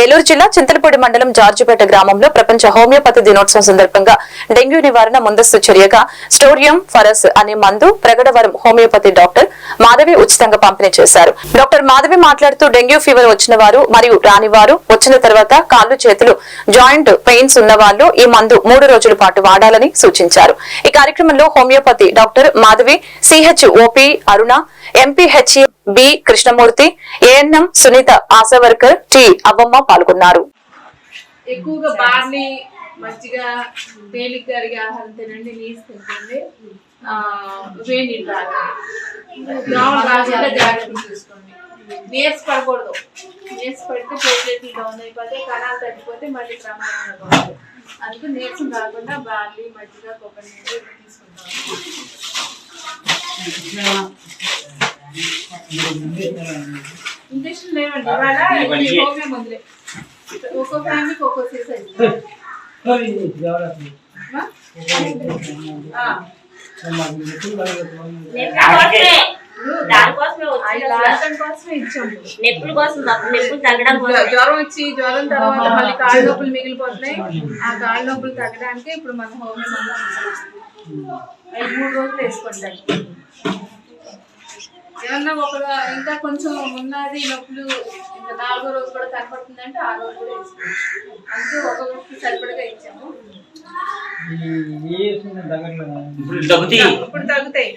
ఏలూరు జిల్లా చింతలపూడి మండలం జార్జిపేట గ్రామంలో ప్రపంచ హోమియోపతి దినోత్సవం సందర్భంగా డెంగ్యూ నివారణ ముందస్తు చర్యగా స్టోరియం ఫరస్ అనే మందు ప్రగడవరం హోమియోపతి డాక్టర్ మాధవి ఉచితంగా పంపిణీ చేశారు. డాక్టర్ మాధవి మాట్లాడుతూ డెంగ్యూ ఫీవర్ వచ్చిన వారు మరియు రాని వారు వచ్చిన తర్వాత కాళ్ళు చేతులు జాయింట్ పెయిన్స్ ఉన్న వాళ్ళు ఈ మందు మూడు రోజుల పాటు వాడాలని సూచించారు. ఈ కార్యక్రమంలో homeopathy doctor Madhavi CH OP Aruna MPH B Krishnamurthy ANM Sunitha Asha worker T Avvamma పాల్గొన్నారు. ఎక్కువగా బార్లీ మజ్జిగ తేలిక కరిగే ఆహారం తినండి నీసు వేడి రాకుండా జాగ్రత్తలు చూసుకోండి. నీరస పడకూడదు. నీరస పడితే ప్లేట్లెట్లు డౌన్ అయిపోతే కణాలు తగ్గిపోతే మళ్ళీ ప్రమాదంగా పోతుంది అందుకు నీరసం రాకుండా బార్లీ మజ్జిగ కొబ్బరి నీళ్ళు తీసుకుంటాం. ఇంజక్షన్ లేవండి. ఇవాళ హోమియో మందులే ఒక్కో ఫ్యామిలీకి ఒక్కో సీసా నొప్పుల కోసం నొప్పులు తగ్గడం జ్వరం వచ్చి జ్వరం తర్వాత మళ్ళీ కాళ్ళ నొప్పులు మిగిలిపోతున్నాయి. ఆ కాళ్ళ నొప్పులు తగ్గడానికి ఇప్పుడు మనం. అవి మూడు రోజులు వేసుకుంటాయి ఏమన్నా ఒక ఇంకా కొంచెం ఉన్నది నొప్పులు ఇంకా నాలుగో రోజు కూడా కనపడుతుందంటే ఆ రోజు కూడా వేసుకోవచ్చు అందుకే ఒక రోజు సరిపడగా ఇచ్చాము ఇప్పుడు తగ్గుతాయి